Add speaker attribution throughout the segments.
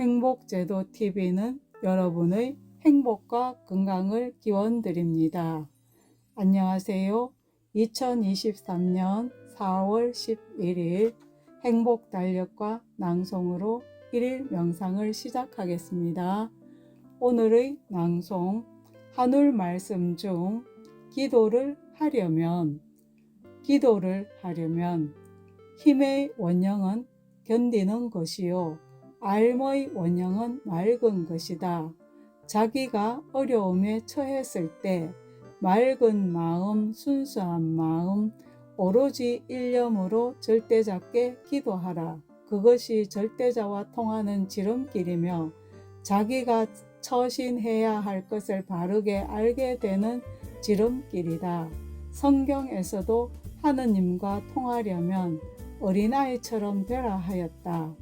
Speaker 1: 행복제도 TV는 여러분의 행복과 건강을 기원드립니다. 안녕하세요. 2023년 4월 11일 행복 달력과 낭송으로 1일 명상을 시작하겠습니다. 오늘의 낭송 한울 말씀 중 기도를 하려면 기도를 하려면 힘의 원형은 견디는 것이요 알의 원형은 맑은 것이다. 자기가 어려움에 처했을 때 맑은 마음, 순수한 마음, 오로지 일념으로 절대자께 기도하라. 그것이 절대자와 통하는 지름길이며 자기가 처신해야 할 것을 바르게 알게 되는 지름길이다. 성경에서도 하느님과 통하려면 어린아이처럼 되라 하였다.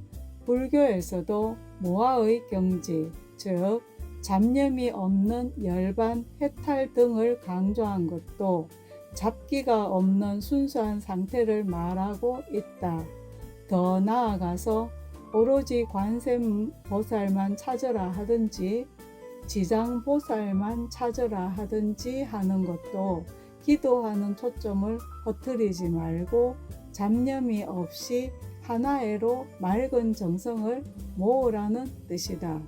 Speaker 1: 불교에서도 모아의 경지, 즉 잡념이 없는 열반, 해탈 등을 강조한 것도 잡기가 없는 순수한 상태를 말하고 있다. 더 나아가서 오로지 관세음보살만 찾으라 하든지 지장보살만 찾으라 하든지 하는 것도 기도하는 초점을 허트리지 말고 잡념이 없이 하나의로 맑은 정성을 모으라는 뜻이다.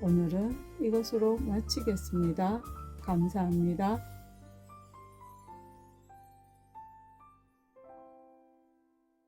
Speaker 1: 오늘은 이것으로 마치겠습니다. 감사합니다.